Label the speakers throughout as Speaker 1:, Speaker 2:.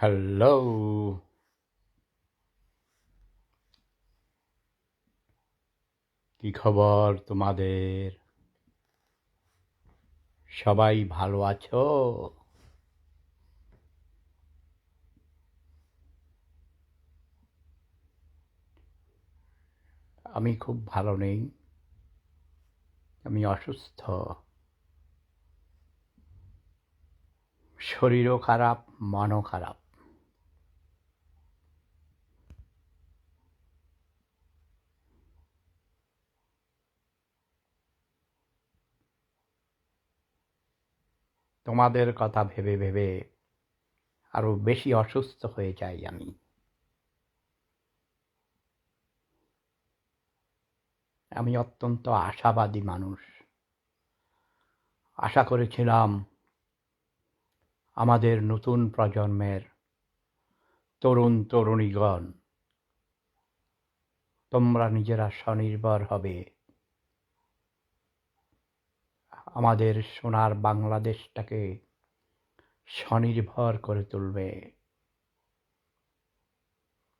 Speaker 1: Hello কি খবর তোমাদের? সবাই ভালো আছো? আমি খুব ভালো নেই। আমি অসুস্থ। শরীরও খারাপ, মনও খারাপ। তোমাদের কথা ভেবে ভেবে আরও বেশি অসুস্থ হয়ে যাই আমি। আমি অত্যন্ত আশাবাদী মানুষ। আশা করেছিলাম আমাদের নতুন প্রজন্মের তরুণ তরুণীগণ, তোমরা নিজেরা স্বনির্ভর হবে। আমাদের সোনার বাংলাদেশটাকে স্বনির্ভর করে তুলবে।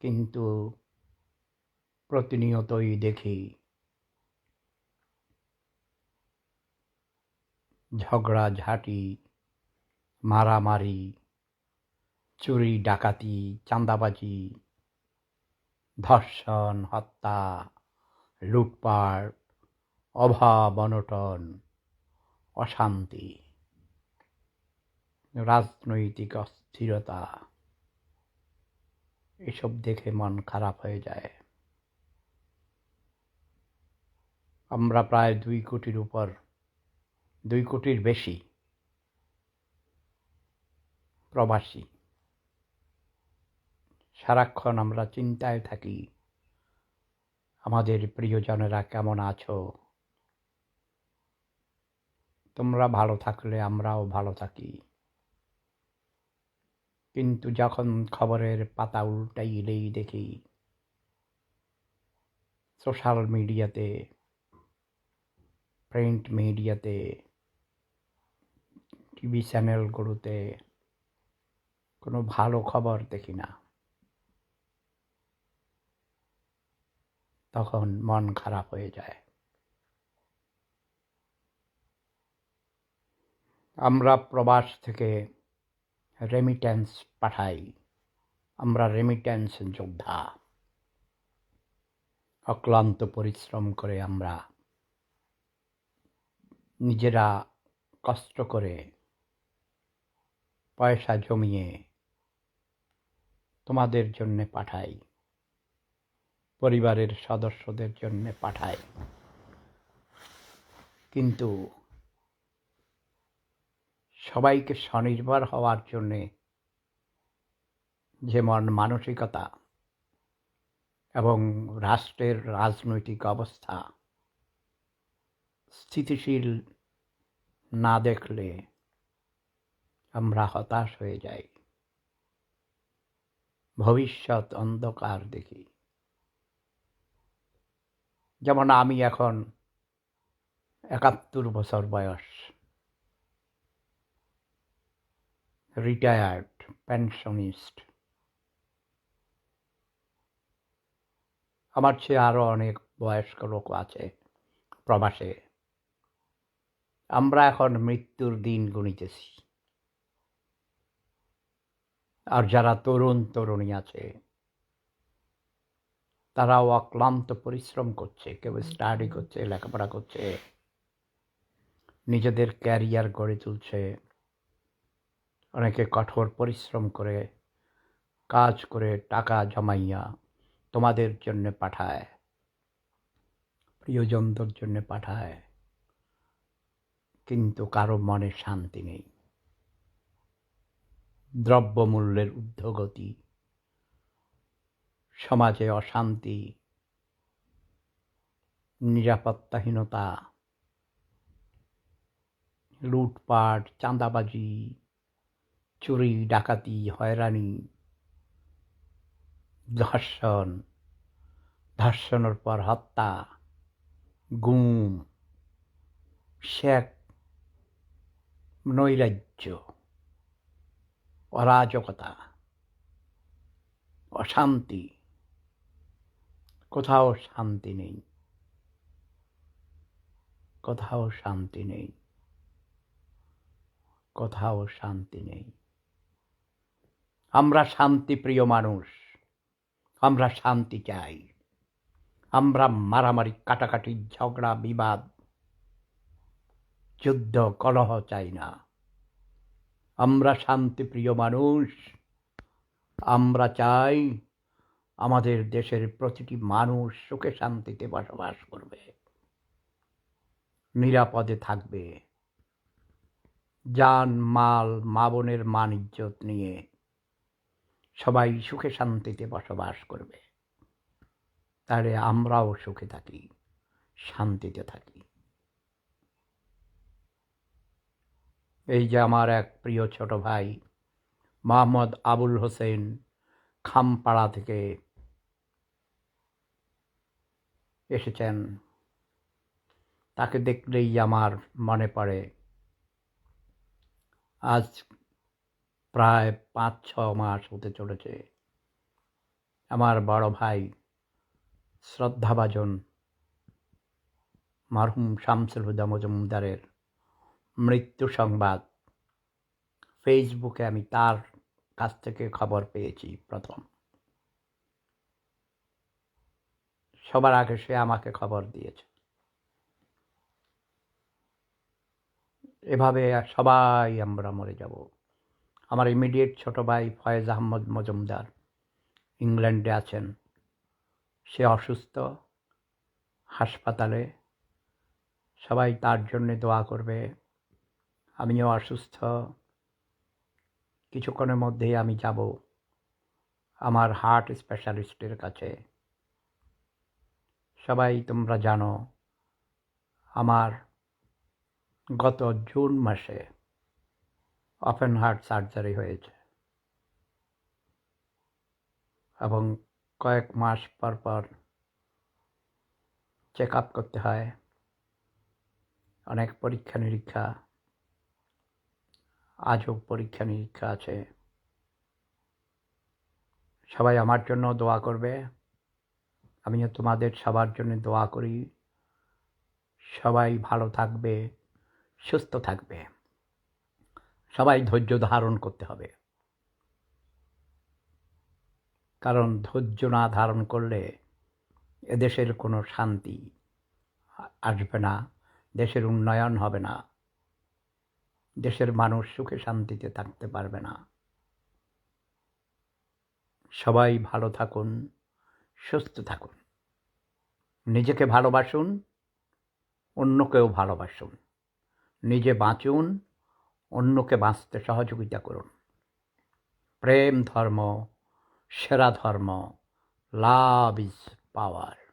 Speaker 1: কিন্তু প্রতিনিয়তই দেখি ঝগড়া ঝাঁটি মারামারি, চুরি, ডাকাতি, চাঁদাবাজি, ধর্ষণ, হত্যা, লুটপাট, অভাব, অনটন অশান্তি। রাজনৈতিক অস্থিরতা, এসব দেখে মন খারাপ হয়ে যায়। আমরা প্রায় দুই কোটির উপর, দুই কোটির বেশি প্রবাসী। সারাক্ষণ আমরা চিন্তায় থাকি, আমাদের প্রিয়জনেরা কেমন আছো? তোমরা ভালো থাকলে আমরাও ভালো থাকি। কিন্তু যখন খবরের পাতা উল্টাইলেই দেখি, সোশ্যাল মিডিয়াতে, প্রিন্ট মিডিয়াতে, টিভি চ্যানেলগুলোতে কোনো ভালো খবর দেখি না। তখন মন খারাপ হয়ে যায়। আমরা প্রবাস থেকে রেমিট্যান্স পাঠাই। আমরা রেমিট্যান্স যোদ্ধা। অক্লান্ত পরিশ্রম করে আমরা নিজেরা কষ্ট করে পয়সা জমিয়ে তোমাদের জন্যে পাঠাই, পরিবারের সদস্যদের জন্যে পাঠাই। কিন্তু সবাইকে স্বনির্ভর হওয়ার জন্যে যেমন মানসিকতা এবং রাষ্ট্রের রাজনৈতিক অবস্থা স্থিতিশীল না দেখলে আমরা হতাশ হয়ে যাই। ভবিষ্যৎ অন্ধকার দেখি। যেমন আমি এখন একাত্তর বছর বয়স। রিটায়ার্ড পেনশনিস্ট আমার চেয়ে আরও অনেক বয়স্ক লোক আছে প্রবাসে। আমরা এখন মৃত্যুর দিন গুনিতেছি। আর যারা তরুণ তরুণী আছে, তারাও অক্লান্ত পরিশ্রম করছে, কেউ স্টাডি করছে, লেখাপড়া করছে, নিজেদের ক্যারিয়ার গড়ে তুলছে। অনেকে কঠোর পরিশ্রম করে, কাজ করে টাকা জমাইয়া তোমাদের জন্য পাঠায়, প্রিয়জনদের জন্য পাঠায়। কিন্তু কারও মনে শান্তি নেই। দ্রব্যমূল্যের ঊর্ধ্বগতি, সমাজে অশান্তি, নিরাপত্তাহীনতা, লুটপাট, চাঁদাবাজি চুরি, ডাকাতি, হয়রানি, ধর্ষণ, ধর্ষণের পর হত্যা, গুম, শেখ, নৈরাজ্য, অরাজকতা, অশান্তি, কোথাও শান্তি নেই, কোথাও শান্তি নেই, কোথাও শান্তি নেই। আমরা শান্তিপ্রিয় মানুষ, আমরা শান্তি চাই, আমরা মারামারি, কাটাকাটি, ঝগড়া, বিবাদ, যুদ্ধ, কলহ চাই না। আমরা শান্তিপ্রিয় মানুষ, আমরা চাই আমাদের দেশের প্রতিটি মানুষ সুখে শান্তিতে বসবাস করবে, নিরাপদে থাকবে। যান, মাল, মা বোনের নিয়ে সবাই সুখে শান্তিতে বসবাস করবে। তাহলে আমরাও সুখে থাকি, শান্তিতে থাকি। এই যে আমার এক প্রিয় ছোট ভাই, মোহাম্মদ আবুল হোসেন, খামপাড়া থেকে এসেছেন। তাকে দেখলেই আমার মনে পড়ে, আজ প্রায় পাঁচ, ছ মাস হতে চলেছে। আমার বড় ভাই শ্রদ্ধাভাজন মারহুম শামসুল হুদা মজুমদারের মৃত্যু সংবাদ। ফেসবুকে আমি তার কাছ থেকে খবর পেয়েছি প্রথম। সবার আগে সে আমাকে খবর দিয়েছে। এভাবে সবাই আমরা মরে যাব। আমার ইমিডিয়েট ছোট ভাই ফয়েজ আহমদ মজুমদার, ইংল্যান্ডে আছেন। সে অসুস্থ, হাসপাতালে। সবাই তার জন্যে দোয়া করবে, আমিও অসুস্থ। কিছুক্ষণের মধ্যেই আমি যাব আমার হার্ট স্পেশালিস্টের কাছে। সবাই তোমরা জানো, আমার গত জুন মাসে ওপেন হার্ট সার্জারি হয়েছে। এবং কয়েক মাস পর পর চেক আপ করতে হয়। অনেক পরীক্ষা নিরীক্ষা, আজও পরীক্ষা নিরীক্ষা আছে। সবাই আমার জন্য দোয়া করবে। আমিও তোমাদের সবার জন্য দোয়া করি। সবাই ভালো থাকবে, সুস্থ থাকবে। সবাই ধৈর্য ধারণ করতে হবে। কারণ ধৈর্য না ধারণ করলে এদেশের কোনো শান্তি আসবে না, দেশের উন্নয়ন হবে না, দেশের মানুষ সুখে শান্তিতে থাকতে পারবে না। সবাই ভালো থাকুন, সুস্থ থাকুন। নিজেকে ভালোবাসুন, অন্যকেও ভালোবাসুন। নিজে বাঁচুন অন্যকে বাঁচতে সহযোগিতা করুন। প্রেম ধর্ম সেরা ধর্ম লাভ ইজ পাওয়ার।